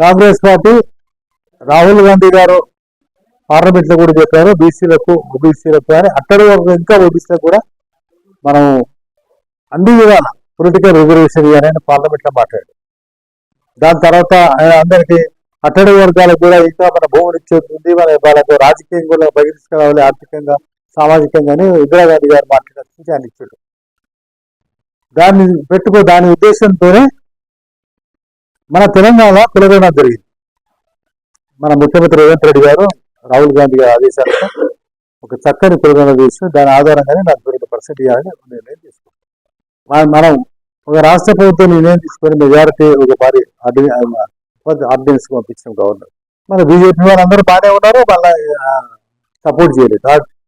Congress party Rahul Gandhi గారు పార్లమెంట్లో కూడా చెప్పారు బీసీలకు ఓబీసీలకు కానీ అక్కడి వరకు ఇంకా ఓబీసీలకు కూడా మనం అన్ని విధాల పొలిటికల్ రిజర్వేషన్ ఇవ్వాలని పార్లమెంట్లో మాట్లాడారు. దాని తర్వాత ఆయన అందరికీ అట్టడి వర్గాలకు కూడా ఇంకా మన భూములు ఇచ్చేది మన వాళ్ళకు రాజకీయంగా కూడా బహిష్కరావాలి ఆర్థికంగా సామాజికంగానే ఇందిరాగాంధీ గారు మాట్లాడారు ఆయన ఇచ్చాడు. దాన్ని పెట్టుకో దాని ఉద్దేశంతోనే మన తెలంగాణ కులగణ జరిగింది. మన ముఖ్యమంత్రి రేవంత్ రెడ్డి గారు రాహుల్ గాంధీ గారి ఆదేశాలతో ఒక చక్కని కులగణ చేసి దాని ఆధారంగానే నాకు దొరికిన పర్సెంట్ ఇవ్వాలని నిర్ణయం తీసుకున్నాం. మనం ఒక రాష్ట్ర ప్రభుత్వం నిర్ణయం తీసుకొని మెజారిటీ ఒక భారీ ఆర్డినెన్స్ పంపించాం గవర్నర్ మన బీజేపీ వాళ్ళందరూ బాగానే ఉన్నారు మళ్ళీ సపోర్ట్ చేయలేదు.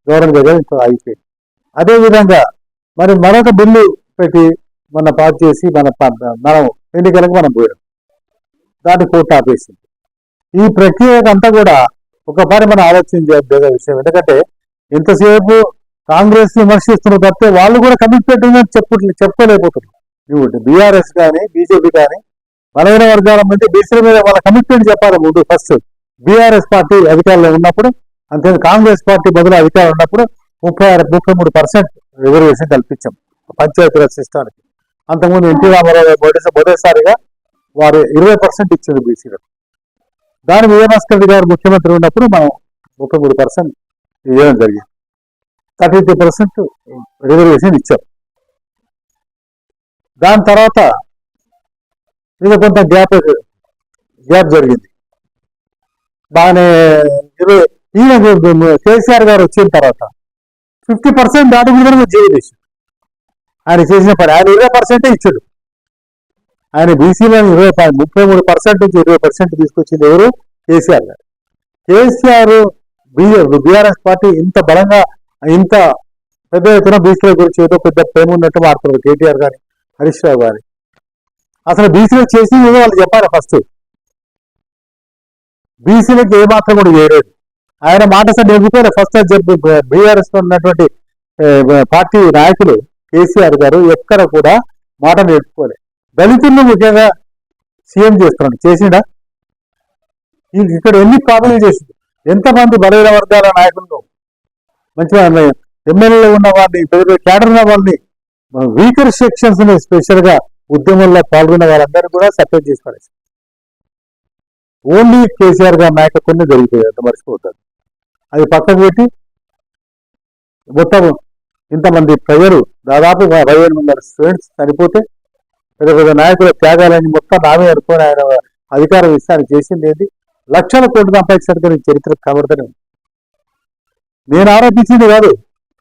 గవర్నర్ దగ్గర ఇంకా అయిపోయింది. అదేవిధంగా మరి మరొక బిల్లు పెట్టి మన పాస్ చేసి మన మనం ఎన్నికలకు మనం పోయాం. దాన్ని కోర్టు ఆపేసింది. ఈ ప్రక్రియ అంతా కూడా ఒకసారి మనం ఆలోచించే విషయం. ఎందుకంటే ఇంతసేపు కాంగ్రెస్ విమర్శిస్తున్న తప్పితే వాళ్ళు కూడా కమిట్మెంట్ ఉందని చెప్పు చెప్పుకోలేకపోతున్నారు నువ్వు బీఆర్ఎస్ కానీ బీజేపీ కానీ బలమైన వర్గాల మంది బీసీల మీద వాళ్ళ కమిట్మెంట్ చెప్పాలి ముందు ఫస్ట్. బీఆర్ఎస్ పార్టీ అధికారంలో ఉన్నప్పుడు అంతే కాంగ్రెస్ పార్టీ బదులు అధికారం ఉన్నప్పుడు ముప్పై ఆరు ముప్పై మూడు పర్సెంట్ రిజర్వేషన్ కల్పించాం. పంచాయతీరాజ్ సిస్టానికి. అంతకుముందు ఎన్టీ రామారావు గారు మొదటి మొదటిసారిగా వారు ఇరవై పర్సెంట్ ఇచ్చింది బీసీలకు దాని విజయభాస్కర్ రెడ్డి గారు ముఖ్యమంత్రి ఉన్నప్పుడు మనం ముప్పై మూడు పర్సెంట్ ఇవ్వడం జరిగింది. థర్టీ టూ పర్సెంట్ రిజర్వేషన్ ఇచ్చాం. దాని తర్వాత ఇది కొంత గ్యాప్ గ్యాప్ జరిగింది. బాగానే ఈయన కేసీఆర్ గారు వచ్చిన తర్వాత ఫిఫ్టీ పర్సెంట్ దాటి మీద జీవితం ఆయన చేసిన పని ఆయన ఇరవై పర్సెంటే ఇచ్చాడు. ఆయన బీసీలను ఇరవై ముప్పై మూడు పర్సెంట్ నుంచి ఇరవై పర్సెంట్ తీసుకొచ్చింది ఎవరు? కేసీఆర్ గారు. కేసీఆర్ బీఆర్ఎస్ పార్టీ ఇంత బలంగా ఇంత పెద్ద ఎత్తున బీసీల గురించి ఏదో పెద్ద ప్రేమ ఉన్నట్టు మారుతున్నారు కేటీఆర్ గారి హరీష్ రావు గారి. అసలు బీసీలు చేసి ఏదో వాళ్ళు చెప్పాలి ఫస్ట్ బీసీలకు ఏమాత్రం కూడా చేయలేదు. ఆయన మాట సార్ నేర్పుకోలే ఫస్ట్ చెప్పి బీఆర్ఎస్లో ఉన్నటువంటి పార్టీ నాయకులు కేసీఆర్ గారు ఎక్కడ కూడా మాట నేర్పుకోలేదు దళితులను ముఖ్యంగా సీఎం చేస్తున్నాడు. చేసిండా? ఇక్కడ ఎన్ని కాపీలు చేసింది ఎంతమంది బలహీన వర్గాల నాయకులను మంచిగా ఎమ్మెల్యేలు ఉన్న వారిని పెద్ద పెద్ద క్యాడర్ ఉన్న వాళ్ళని వీకర్ సెక్షన్స్ని స్పెషల్గా ఉద్యమంలో పాల్గొన్న వాళ్ళందరూ కూడా సపోర్ట్ చేసి ఓన్లీ కేసీఆర్ గారి నాయకత్వంలో జరిగిపోయాయి అంత మర్చిపోతారు అది పక్కకు పెట్టి మొత్తం ఇంతమంది ప్రజలు దాదాపు పదిహేను మంది స్టూడెంట్స్ చనిపోతే పెద్ద పెద్ద నాయకుల త్యాగాలని మొత్తం నామే అనుకోని ఆయన అధికారం ఇస్తాను చేసింది ఏంటి లక్షల కోట్లు సంపాదించడానికి నేను చరిత్ర కనబడుతూనే నేను ఆరోపించింది కాదు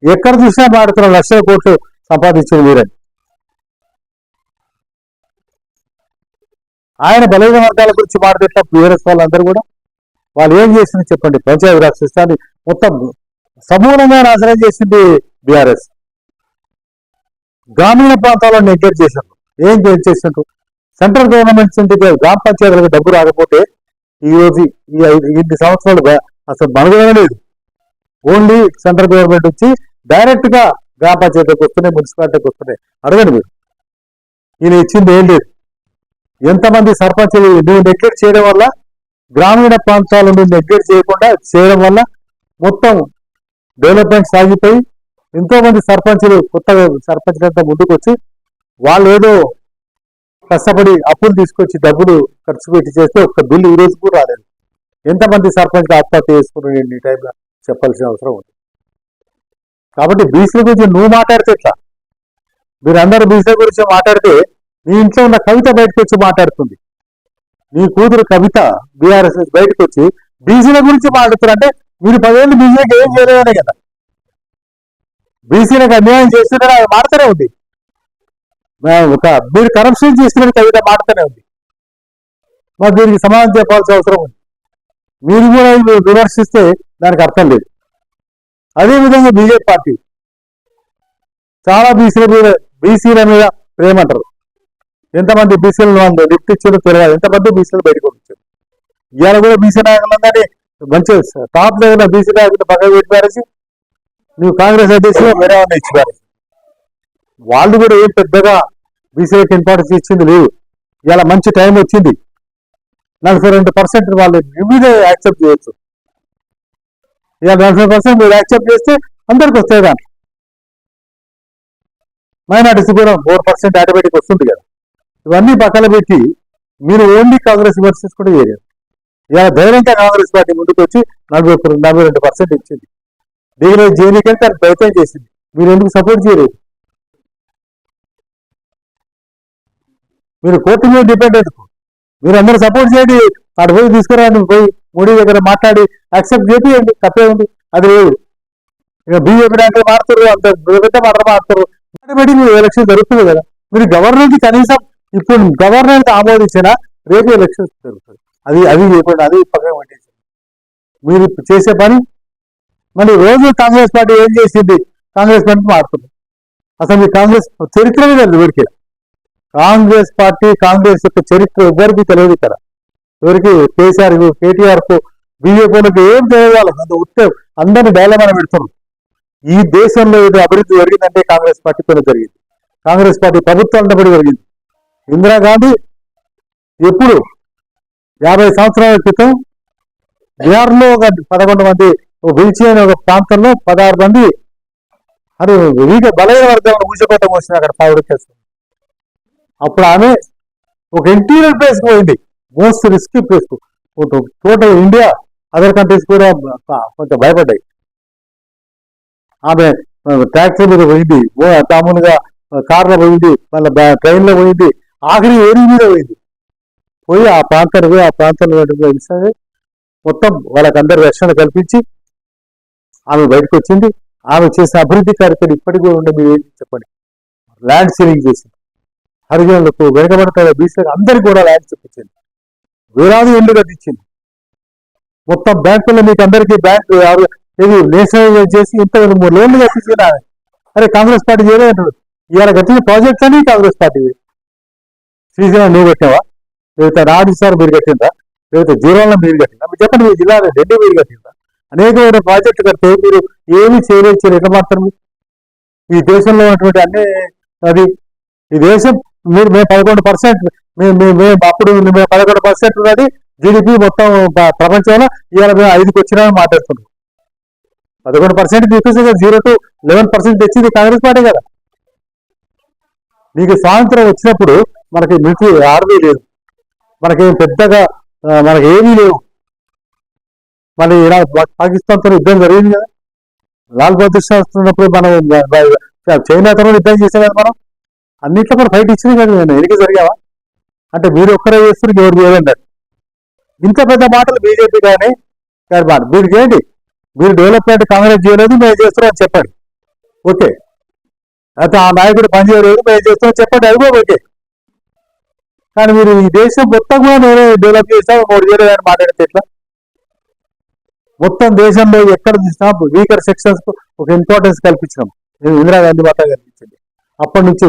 ఎక్కడ చూసినా మాడుతున్న లక్షల కోట్లు సంపాదించింది మీరని ఆయన బలహీన వర్గాల గురించి మాట్లాడిన బీఆర్ఎస్ వాళ్ళందరూ కూడా వాళ్ళు ఏం చేసింది చెప్పండి పంచాయతీరాజ్ సిస్టాన్ని మొత్తం సమూలంగా నాశనం చేసింది బీఆర్ఎస్. గ్రామీణ ప్రాంతాల్లో నెగ్లెక్ట్ చేశారు. ఏం చే- చేసినట్టు? సెంట్రల్ గవర్నమెంట్ నుంచి గ్రామ పంచాయతీలకు డబ్బు రాకపోతే ఈ రోజు ఈ ఐదు ఇన్ని సంవత్సరాలు అసలు మనుగడనే లేదు. ఓన్లీ సెంట్రల్ గవర్నమెంట్ వచ్చి డైరెక్ట్గా గ్రామ పంచాయతీకి వస్తున్నాయి మున్సిపాలిటీకి వస్తున్నాయి. అడగండి మీరు. ఈయన ఇచ్చింది ఏం లేదు. ఎంతమంది సర్పంచులు నువ్వు నెగ్లెక్ట్ చేయడం వల్ల గ్రామీణ ప్రాంతాలను నెగ్లెక్ట్ చేయకుండా చేయడం వల్ల మొత్తం డెవలప్మెంట్ సాగిపోయి ఎంతో మంది సర్పంచులు కొత్తగా సర్పంచులంతా ముందుకు వచ్చి వాళ్ళు ఏదో కష్టపడి అప్పులు తీసుకొచ్చి డబ్బులు ఖర్చు పెట్టి చేస్తే ఒక్క బిల్లు ఈ రోజు కూడా రాలేదు. ఎంతమంది సర్పంచ్ ఆత్మహత్య చేసుకుని ఈ టైంలో చెప్పాల్సిన అవసరం ఉంది. కాబట్టి బీసీల గురించి నువ్వు మాట్లాడితే ఎట్లా? మీరు అందరూ బీసీల గురించి మాట్లాడితే నీ ఇంట్లో ఉన్న కవిత బయటకు వచ్చి మాట్లాడుతుంది. నీ కూతురు కవిత బీఆర్ఎస్ బయటకు వచ్చి బీసీల గురించి మాట్లాడుతున్నారంటే మీరు పదేళ్ళు బీసీలకు ఏం చేయలేదనే కదా. బీసీలకు అన్యాయం చేస్తున్నారని అది మాడుతూనే ఉంది. ఒక మీరు కరప్షన్ చేస్తున్న కవిత మాటతోనే ఉంది. మరి దీనికి సమాధానం చెప్పాల్సిన అవసరం ఉంది. మీరు కూడా విమర్శిస్తే దానికి అర్థం లేదు. అదేవిధంగా బీజేపీ పార్టీ చాలా బీసీల మీద బీసీల మీద ప్రేమ అంటారు. ఎంతమంది బీసీలు వాళ్ళు లిఫ్ట్ ఇచ్చారో తెలియదు. ఎంతమంది బీసీలు బయటకు వచ్చారు? ఇవాళ కూడా బీసీ నాయకులందరినీ మంచి టాప్ దగ్గర బీసీ నాయకులు పక్కన పెట్టి పారేసి నువ్వు కాంగ్రెస్ అధ్యక్షులు వేరే వాళ్ళని ఇచ్చి వాళ్ళు కూడా ఏం పెద్దగా బీసీలకు ఇంపార్టెన్స్ ఇచ్చింది లేదు ఇలా మంచి టైం వచ్చింది. నలభై రెండు పర్సెంట్ వాళ్ళు మీదే యాక్సెప్ట్ చేయొచ్చు. ఇక నలభై పర్సెంట్ మీరు యాక్సెప్ట్ చేస్తే అందరికి వస్తాయి దాన్ని మైనార్టీస్ కూడా ఫోర్ పర్సెంట్ ఆటోమేటిక్ వస్తుంది కదా. ఇవన్నీ పక్కన పెట్టి మీరు ఓన్లీ కాంగ్రెస్ వర్సెస్ కూడా చేయలేదు ఇలా ధైర్యంగా కాంగ్రెస్ పార్టీ ముందుకు వచ్చి నలభై నలభై రెండు పర్సెంట్ ఇచ్చింది. దీనిలో జైలుకెళ్తే దాన్ని ప్రయత్నం చేసింది. మీరు ఎందుకు సపోర్ట్ చేయలేదు? మీరు కోర్టు మీద డిపెండ్ ఎందుకు? మీరు అందరూ సపోర్ట్ చేయండి. అటు పోయి తీసుకురాండి పోయి మోడీ దగ్గర మాట్లాడి యాక్సెప్ట్ చేయండి తప్పే ఉంది అది లేదు. ఇక బీజేపీ అంటే మారుతారు అంత పెద్ద మాట మారుతారు. ఆటోమేటిక్ మీరు ఎలక్షన్ జరుగుతుంది కదా. మీరు గవర్నర్కి కనీసం ఇప్పుడు గవర్నర్ ఆమోదించిన రేపు ఎలక్షన్స్ జరుగుతుంది. అది అది చేయకుండా అది పక్కన పెట్టేసి మీరు చేసే పని? మళ్ళీ రోజు కాంగ్రెస్ పార్టీ ఏం చేసింది? కాంగ్రెస్ పార్టీ మారుతుంది. అసలు మీ కాంగ్రెస్ చరిత్రమే లేదు ఎవరికి కాంగ్రెస్ పార్టీ కాంగ్రెస్ యొక్క చరిత్ర ఎవరికి తెలియదు ఇక్కడ. ఎవరికి కేసీఆర్కు, కేటీఆర్కు బీజేపీలకు ఏం తెలియాలి? అంత ఉత్తే అందరిని డైలమాన పెడుతున్నారు ఈ దేశంలో ఏదో అభివృద్ధి జరిగిందంటే కాంగ్రెస్ పార్టీ కూడా జరిగింది. కాంగ్రెస్ పార్టీ ప్రభుత్వం ఉన్నప్పుడు జరిగింది. ఇందిరాగాంధీ ఎప్పుడు యాభై సంవత్సరాల క్రితం బీహార్లో ఒక పదకొండు మంది విల్చి అనే ఒక ప్రాంతంలో పదహారు మంది అది వీటి బలైన వర్గాలను ఊచకోట మోసిన అక్కడ పావుడికేస్తుంది అప్పుడు ఆమె ఒక ఇంటీరియర్ ప్లేస్ పోయింది. Most risky place total India other countries కూడా కొంచెం భయపడ్డాయి. ఆమె ట్యాక్సీ మీద పోయింది. ఓ మామూలుగా కార్లో పోయింది. మళ్ళీ ట్రైన్లో పోయింది. ఆఖరి ఏరి మీద పోయింది. పోయి ఆ ప్రాంతానికి పోయి ఆ ప్రాంతంలో ఇస్తే మొత్తం వాళ్ళకందరి రక్షణ కల్పించి ఆమె బయటకు వచ్చింది ఆమె చేసిన అభివృద్ధి కార్యక్రమం ఇప్పటికి కూడా ఉండే మీరు ఏంటి చెప్పండి. ల్యాండ్ సీలింగ్ చేసింది. హరిజనులకు వెనుకబడతాయి బీసీలకు అందరికీ కూడా ల్యాండ్ చెప్పించింది వేలాది ఇల్లు కట్టించింది. మొత్తం బ్యాంకుల్లో మీకు అందరికీ బ్యాంకు ఇది నేషనలైజ్ చేసి ఇంత మూడు లోన్లు కట్టించిన అరే కాంగ్రెస్ పార్టీ చేయలేదు ఇవాళ కట్టిన ప్రాజెక్ట్స్ అని కాంగ్రెస్ పార్టీ శ్రీశైలం నువ్వు కట్టినావా? లేకపోతే రాడి సార్ మీరు కట్టిందా లేకపోతే జీరోలో మీరు కట్టిందా మీరు చెప్పండి మీ జిల్లా రెండు మీరు కట్టిందా అనేకమైన ప్రాజెక్టు కడితే మీరు ఏమి చేయలేదు చేయలేదు. ఎట్లా మాత్రం ఈ దేశంలో ఉన్నటువంటి అన్ని అది ఈ దేశం మీరు మేము పదకొండు పర్సెంట్ మేము మేము మేము అప్పుడు మేము పదకొండు పర్సెంట్ ఉన్నది. జీడిపి మొత్తం ప్రపంచంలో ఇవాళ మేము ఐదుకి వచ్చినామని మాట్లాడుతున్నాం. పదకొండు పర్సెంట్ తీసుకొచ్చి జీరో టు లెవెన్ పర్సెంట్ తెచ్చింది కాంగ్రెస్ పార్టీ కదా. మీకు స్వాతంత్రం వచ్చినప్పుడు మనకి మిలిటరీ ఆర్మీ లేదు. మనకి పెద్దగా మనకి ఏమీ లేవు. మళ్ళీ ఇలా పాకిస్తాన్తో యుద్ధం జరిగింది కదా. లాల్ బహదూర్ శాస్త్రి ఉన్నప్పుడు మనం చైనాతో యుద్ధం చేసాం కదా మనం. అన్నిట్లో కూడా ఫైట్ ఇచ్చింది కదా నేను ఎన్నిక జరిగావా? అంటే మీరు ఒక్కరే చేస్తారు ఎవరు చేయలేదు ఇంత పెద్ద మాటలు బీజేపీ కానీ గర్భాన్ మీరు చేయండి మీరు డెవలప్మెంట్ కాంగ్రెస్ చేయలేదు మేము చేస్తున్నాం అని చెప్పండి. ఓకే. అయితే ఆ నాయకుడు పనిచేయలేదు మేము చేస్తామని చెప్పండి. అది కూడా ఓకే. కానీ మీరు ఈ దేశం మొత్తం కూడా నేనే డెవలప్ చేస్తాం మూడు చేయలేదు అని మాట్లాడితే ఎట్లా మొత్తం దేశంలో ఎక్కడ చూసినా వీకర్ సెక్షన్స్ ఒక ఇంపార్టెన్స్ కల్పించినాం. ఇందిరాగాంధీ మాట కల్పించింది అప్పటి నుంచి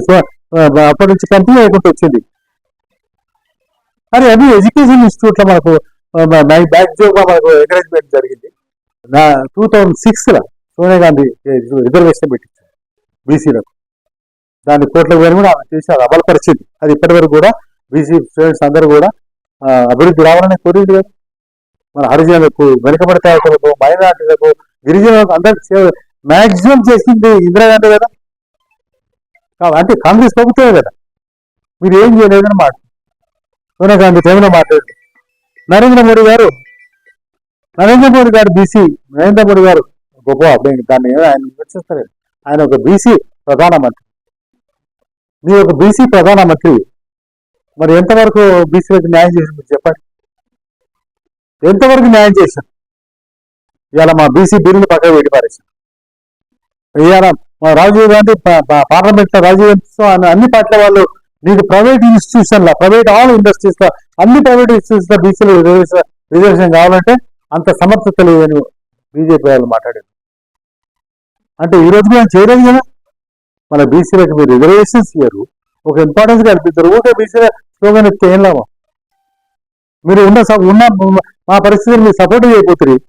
అప్పటి నుంచి కంటిన్యూ అయిపోతూ వచ్చింది. మరి అది ఎడ్యుకేషన్ ఇన్స్టిట్యూట్లో మనకు మనకు బ్యాక్ జోగా మనకు ఎంకరేజ్మెంట్ జరిగింది. నా టూ థౌజండ్ సిక్స్లో సోనియా గాంధీ రిజర్వేషన్ పెట్టించారు బీసీలకు దాన్ని కోట్ల వేలు కూడా ఆమె చేసి అది అమలుపరిచింది. అది ఇప్పటివరకు కూడా బీసీ స్టూడెంట్స్ అందరూ కూడా అభివృద్ధి రావాలని కోరింది కదా. మన హరిజనులకు వెనుకబడి తరగతులకు మైనార్టీలకు గిరిజనులకు అందరికి మ్యాక్సిమం చేసింది ఇందిరాగాంధీ కదా. అంటే కాంగ్రెస్ ప్రభుత్వమే కదా. మీరు ఏం చేయలేదని మాట. సోనియా గాంధీ టైంలో మాట్లాడండి. నరేంద్ర మోడీ గారు నరేంద్ర మోడీ గారు బీసీ నరేంద్ర మోడీ గారు గొప్ప అబ్బాయి దాన్ని ఆయన విమర్శిస్తలేదు ఆయన ఒక బీసీ ప్రధానమంత్రి. మీ ఒక బీసీ ప్రధానమంత్రి మరి ఎంతవరకు బీసీలకు న్యాయం చేశారు మీరు చెప్పండి. ఎంతవరకు న్యాయం చేశారు? ఇవాళ మా బీసీ బిల్లులు పక్కన పెట్టి పారేశారు. ఇవాళ రాజీవ్ గాంధీ పార్లమెంట్లో రాజీవ్ గాంధీ అన్ని- అన్ని పార్టీల వాళ్ళు మీకు ప్రైవేట్ ఇన్స్టిట్యూషన్లో ప్రైవేట్ ఆల్ ఇండస్ట్రీస్లో అన్ని ప్రైవేట్ ఇన్స్టిట్యూషన్లో బీసీలు రిజర్వేషన్ రిజర్వేషన్ కావాలంటే అంత సమర్థత లేదని బీజేపీ వాళ్ళు మాట్లాడారు. అంటే ఈ రోజు మేము చేయలేదు కదా? మన బీసీలకు మీరు రిజర్వేషన్స్ ఇయ్యరు. ఒక ఇంపార్టెన్స్ కల్పిస్తారు ఓకే బీసీల స్లోగన్ ఎత్తే ఏం లాభం? మీరు ఉన్న ఉన్న మా పరిస్థితులు మీరు సపోర్ట్ చేయకపోతుంది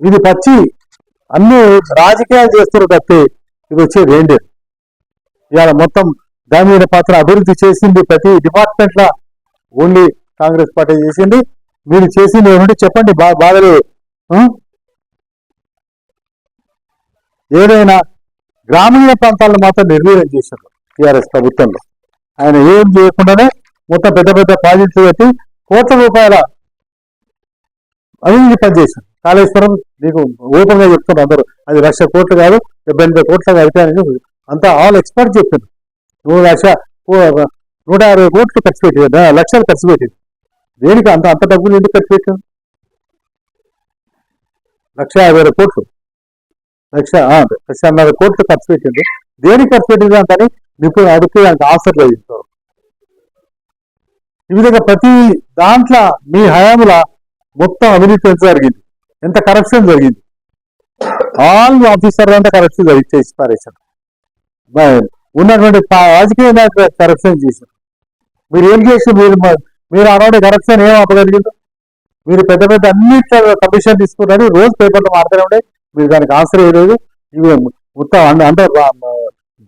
ఇది పచ్చి అన్ని రాజకీయాలు చేస్తారు తప్పి. ఇది వచ్చేది ఏంటి ఇవాళ మొత్తం గ్రామీణ పాత్ర అభివృద్ధి చేసింది ప్రతి డిపార్ట్మెంట్ లా ఓన్లీ కాంగ్రెస్ పార్టీ చేసింది. మీరు చేసింది ఏమంటే చెప్పండి? బా బాధలేదు ఏదైనా గ్రామీణ ప్రాంతాలను మాత్రం నిర్వీర్యం చేశారు టీఆర్ఎస్ ప్రభుత్వంలో. ఆయన ఏం చేయకుండానే మొత్తం పెద్ద పెద్ద ప్రాజెక్టులు పెట్టి కోట్ల రూపాయల అభివృద్ధి పనిచేశారు. కాళేశ్వరం మీకు ఓపెన్గా చెప్తున్నారు అందరూ. అది లక్ష కోట్లు కాదు డెబ్బై ఎనభై కోట్ల అయిపోయాయని అంతా ఆల్ ఎక్స్పర్ట్ చెప్పారు నువ్వు లక్ష నూట అరవై కోట్లు ఖర్చు పెట్టింది. లక్షలు ఖర్చు పెట్టింది. దేనికి అంత అంత డబ్బులు ఎందుకు ఖర్చు పెట్టాను లక్ష యాభై కోట్లు. లక్ష లక్ష లక్షన్నర కోట్లు ఖర్చు పెట్టింది. దేనికి ఖర్చు పెట్టింది కానీ నిపుణులు అడిగితే దానికి ఆన్సర్లు ఇస్తారు ఈ విధంగా ప్రతి దాంట్లో మీ హయాంలో మొత్తం అవినీతి ఎంత జరిగింది? ఎంత కరప్షన్ జరిగింది? ఆల్ ఆఫీసర్ అంతా కరప్షన్ జరిగి చేసి పారేశారు. ఉన్నటువంటి రాజకీయ నాయకులు కరప్షన్ చేశారు. మీరు ఏం చేసి మీరు మీరు ఆనాడు కరప్షన్ ఏం ఆపగలిగింది మీరు పెద్ద పెద్ద అన్నిట్లో కమిషన్ తీసుకున్నారు. రోజు పేపర్లో మాట్లాడే ఉండే మీరు దానికి ఆన్సర్ వేయలేదు ఇవి మొత్తం అంద- అందరూ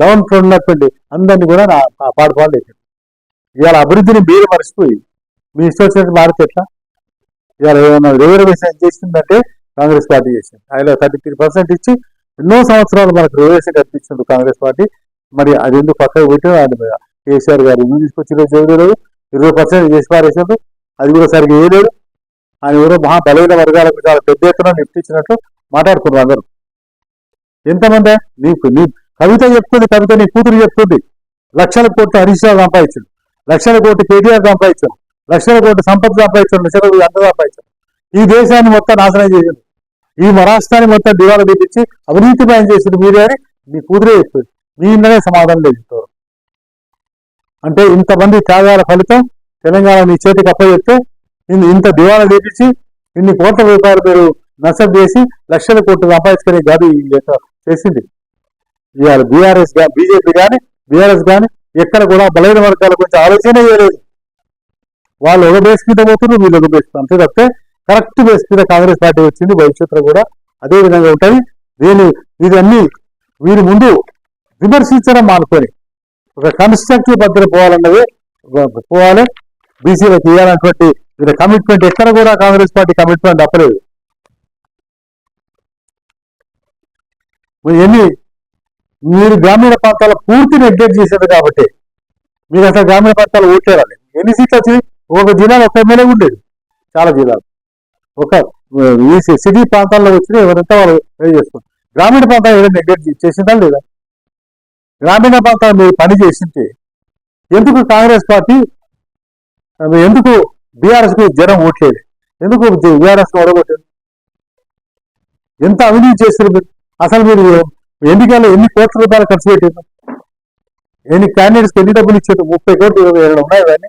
డౌన్ ఫ్లో ఉన్నటువంటి అందరినీ కూడా నా నా పాడు ఇవాళ అభివృద్ధిని మీరు మర్చిపోయి మీ ఇష్టం వచ్చినట్టు మారితే ఎట్లా? ఇవాళ ఏమన్నా రిజర్వేషన్ చేసిందంటే కాంగ్రెస్ పార్టీ చేసింది. ఆయన థర్టీ త్రీ పర్సెంట్ ఇచ్చి ఎన్నో సంవత్సరాలు మనకు రిజర్వేషన్ కల్పించింది కాంగ్రెస్ పార్టీ. మరి అది ఎందుకు పక్కకు పెట్టారు దాని మీద కేసీఆర్ గారు ఎందుకు తీసుకొచ్చి ఈరోజు చేయలేదు ఇరవై పర్సెంట్ చేసి పారేసారు అది కూడా సరిగ్గా వేయలేదు ఆయన ఎవరో మహా బలైన వర్గాలకు చాలా పెద్ద ఎత్తున లిఫ్ట్ మాట్లాడుకున్నారు మాట్లాడుతున్నారు అందరూ. ఎంతమంది? నీకు నీ కవిత చెప్తుంది కవిత నీ కూతురు చెప్తుంది. లక్షల కోట్లు హరీష్ రావు సంపాదించాడు. లక్షల కోట్లు కేటీఆర్ సంపాదించాడు. లక్షల కోట్లు సంపద సంపాదించాడు లక్షల కోట్లు అంత సంపాదించాడు ఈ దేశాన్ని మొత్తం నాశనం చేసింది ఈ మహారాష్ట్రాన్ని మొత్తం దివాలా తీపించి అవినీతిమయం చేసింది మీరే అని మీ కూతురే చెప్తుంది మీ ఇందనే సమాధానం లేదు అంటే ఇంతమంది త్యాగాల ఫలితం తెలంగాణ నీ చేతికి అప్పచెప్తే ఇన్ని- ఇంత దివాలా తీపించి ఇన్ని కోట్ల రూపాయలు మీరు నష్టం చేసి లక్షల కోట్లు సంపాదించుకునే గది ఈ చేసింది. ఇవాళ బీఆర్ఎస్ బీజేపీ కానీ బీఆర్ఎస్ కానీ ఎక్కడ కూడా బలైన వర్గాల గురించి ఆలోచనే చేయలేదు. వాళ్ళు ఒక బేస్ మీద పోతున్నారు వీళ్ళు ఒక బేస్ మీద. అంతే తప్పితే కరెక్ట్ బేస్ మీద కాంగ్రెస్ పార్టీ వచ్చింది భవిష్యత్తులో కూడా అదే విధంగా ఉంటుంది దీని ఇదన్నీ వీరి ముందు విమర్శించడం మానుకొని ఒక కన్స్ట్రక్టివ్ పద్ధతి పోవాలన్నది పోవాలి. బీసీలకు ఇవ్వాలన్నటువంటి వీళ్ళ కమిట్మెంట్ ఎక్కడ కూడా కాంగ్రెస్ పార్టీ కమిట్మెంట్ తప్పలేదు. ఎన్ని? మీరు గ్రామీణ ప్రాంతాల పూర్తి నెగ్లెక్ట్ చేశారు కాబట్టి మీరు అసలు గ్రామీణ ప్రాంతాలు ఓట్లేరాలి. ఎన్ని సీట్లు వచ్చినాయి ఒక జిల్లాలో ఒక ఎమ్మెల్యే ఉండేది. చాలా జిల్లాలు. ఒక ఈ సిటీ ప్రాంతాల్లో వచ్చిన ఎవరంతా వాళ్ళు పే చేసుకోండి గ్రామీణ ప్రాంతాలు ఏదైనా నెగ్లెక్ట్ చేసిందా లేదా? గ్రామీణ ప్రాంతాలు మీరు పని చేసింటే ఎందుకు కాంగ్రెస్ పార్టీ ఎందుకు బీఆర్ఎస్ జ్వరం జనం ఓట్లేదు? ఎందుకు బీఆర్ఎస్ ఓడగొట్టారు? ఎంత అవినీతి చేశారు మీరు? అసలు మీరు ఎన్నికల్లో ఎన్ని కోట్ల రూపాయలు ఖర్చు పెట్టారు? ఎన్ని క్యాండిడేట్స్కి ఎన్ని డబ్బులు ఇచ్చారు? ముప్పై కోట్లు ఇరవై ఏడు ఉన్నాయి కానీ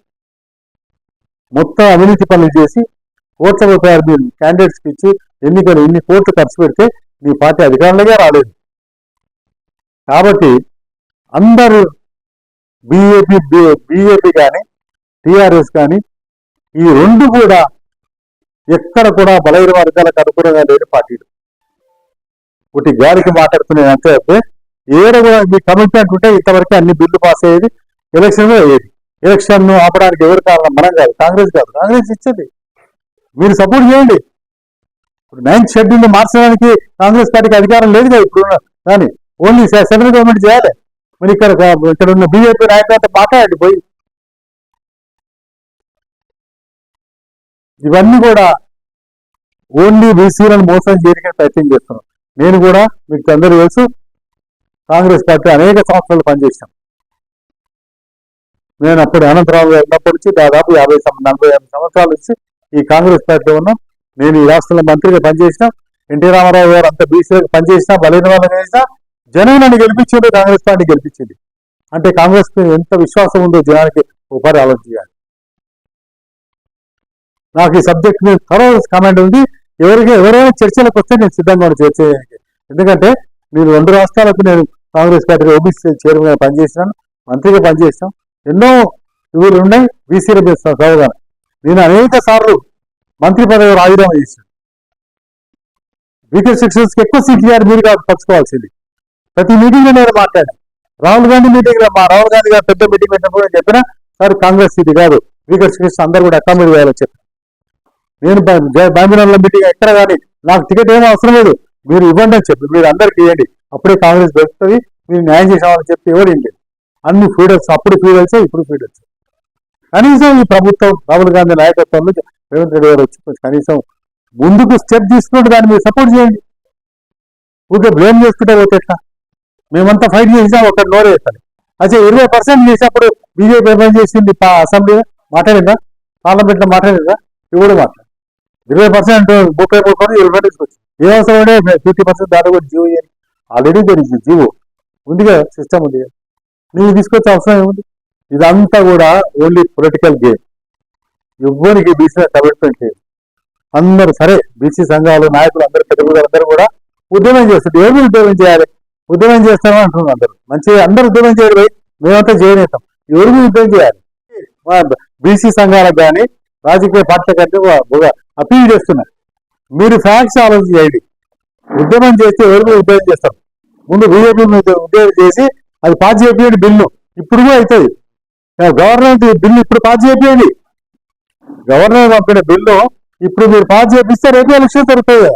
మొత్తం అవినీతి పనులు చేసి కోట్ల రూపాయలు మీరు క్యాండిడేట్స్కి ఇచ్చి ఎన్నికలు ఎన్ని కోట్లు ఖర్చు పెడితే మీ పార్టీ అధికారంలోనే రాలేదు. కాబట్టి అందరూ బీఏపీ బీఏపీ కానీ టీఆర్ఎస్ కానీ ఈ రెండు కూడా ఎక్కడ కూడా బలహీన వర్గాలకు అనుకూలంగా లేని పార్టీలు. ఒకటి గాలికి మాట్లాడుతున్నాయి అంతే అయితే ఏదో కూడా మీ కమిట్మెంట్ ఉంటే ఇంతవరకు అన్ని బిల్లు పాస్ అయ్యేది ఎలక్షన్లో అయ్యేది. ఎలక్షన్ ఆపడానికి ఎవరు కారణం మనం కాదు కాంగ్రెస్ కాదు. కాంగ్రెస్ ఇచ్చింది. మీరు సపోర్ట్ చేయండి. ఇప్పుడు నైన్త్ షెడ్యూల్ మార్చడానికి కాంగ్రెస్ పార్టీకి అధికారం లేదు కదా ఇప్పుడు కానీ ఓన్లీ సెంట్రల్ గవర్నమెంట్ చేయాలి. మరి ఇక్కడ ఇక్కడ ఉన్న బీజేపీ నాయకులతో మాట్లాడండి పోయి. ఇవన్నీ కూడా ఓన్లీ బీసీలను మోసం చేయడానికి ప్రయత్నం చేస్తున్నాం. నేను కూడా మీకు అందరూ తెలుసు కాంగ్రెస్ పార్టీ అనేక సంవత్సరాలు పనిచేశాం. నేను అప్పుడు అనంతరావు గారు ఉన్నప్పటి నుంచి దాదాపు యాభై నలభై యాభై సంవత్సరాల నుంచి ఈ కాంగ్రెస్ పార్టీలో ఉన్నాం. నేను ఈ రాష్ట్రంలో మంత్రిగా పనిచేసిన ఎన్టీ రామారావు గారు అంత బీసీలకు పనిచేసినా బలైన వాళ్ళని చేసినా జనం నన్ను గెలిపించింది కాంగ్రెస్ పార్టీ గెలిపించింది. అంటే కాంగ్రెస్ ఎంత విశ్వాసం ఉందో జనానికి ఒకసారి ఆలోచించాలి నాకు ఈ సబ్జెక్ట్ మీద త్వర కామెంట్ ఉంది. ఎవరికి ఎవరైనా చర్చలకు వస్తే నేను సిద్ధంగా ఉన్నాను చర్చ చేయడానికి. ఎందుకంటే నేను రెండు రాష్ట్రాలకు నేను కాంగ్రెస్ పార్టీ ఓబీసీ చైర్మన్గా పనిచేసినాను మంత్రిగా పనిచేసినాం. ఎన్నో ఇవి ఉన్నాయి. బీసీ మీద సవగా నేను అనేక సార్లు మంత్రి పదవి రాజీనామా చేశాను వీకర్ సెక్షన్స్ ఎక్కువ సీట్లు మీరు కాదు పంచుకోవాల్సింది ప్రతి మీటింగ్లో నేను మాట్లాడాను. రాహుల్ గాంధీ మీటింగ్లో మా రాహుల్ గాంధీ గారు పెద్ద మీటింగ్ పెట్టినప్పుడు నేను చెప్పిన సార్ కాంగ్రెస్ ఇది కాదు. వీకర్ సెక్షన్స్ అందరూ కూడా అకామిడేట్ చేయాలని చెప్పాను నేను బాంబినాల మీటింగ్ ఎక్కడ కానీ నాకు టికెట్ ఏమీ అవసరం లేదు. మీరు ఇవ్వండి అని చెప్పి మీరు అందరికి ఇవ్వండి. అప్పుడే కాంగ్రెస్ దొరుకుతుంది మీరు న్యాయం చేసామని చెప్పి ఎవరు ఇంటి అన్ని ఫీడర్స్ అప్పుడు ఫీడర్స్ ఇప్పుడు ఫీడర్స్ కనీసం ఈ ప్రభుత్వం రాహుల్ గాంధీ నాయకత్వంలో రేవంత్ రెడ్డి గారు వచ్చి కనీసం ముందుకు స్టెప్ తీసుకుంటే దాన్ని మీరు సపోర్ట్ చేయండి. ఊరికే బ్లేమ్ చేసుకుంటే పోతే ఎట్లా? మేమంతా ఫైట్ చేసినా ఒక నోరు వేస్తాను అయితే ఇరవై పర్సెంట్ చేసినప్పుడు బీజేపీ ఏమైనా చేసింది? అసెంబ్లీ మాట్లాడిందా? పార్లమెంట్లో మాట్లాడిందా? ఇప్పుడు మాట్లాడు ఇరవై పర్సెంట్ ముప్పై మూడు పర్సెంట్ ఇరవై తీసుకొచ్చి ఏ అవసరం ఫిఫ్టీ పర్సెంట్ దాటి కూడా జీవో చేయాలి. ఆల్రెడీ తెలిసి జీవో. ముందుగా సిస్టమ్ ఉంది. నువ్వు తీసుకొచ్చే అవసరం ఏముంది? ఇదంతా కూడా ఓన్లీ పొలిటికల్ గేమ్ ఎవ్వరికి బీసీ కమిట్మెంట్ లేదు. అందరూ సరే బీసీ సంఘాలు నాయకులు అందరూ పెద్ద అందరూ కూడా ఉద్యమం చేస్తారు ఏమి ఉద్యమం చేయాలి? ఉద్యమం చేస్తామని అంటున్నారు అందరూ. మంచి అందరూ ఉద్యమం చేయరు మేమంతా చేయలేస్తాం ఎవరికి ఉద్యమం చేయాలి? బీసీ సంఘాలకు కానీ రాజకీయ పార్టీల కంటే అపీల్ చేస్తున్నారు. మీరు ఫ్యాక్ట్స్ ఆలోచన చేయండి. ఉద్యమం చేస్తే ఎవరికి ఉద్యోగం చేస్తారు? ముందు బీజేపీ ఉద్యోగం చేసి అది పాస్ చేయండి బిల్లు. ఇప్పుడు కూడా అవుతుంది. గవర్నమెంట్ బిల్లు ఇప్పుడు పాస్ చేయండి గవర్నర్ పంపిన బిల్లు ఇప్పుడు మీరు పాస్ చేపిస్తే రేపు ఎలక్షన్ జరుగుతుంది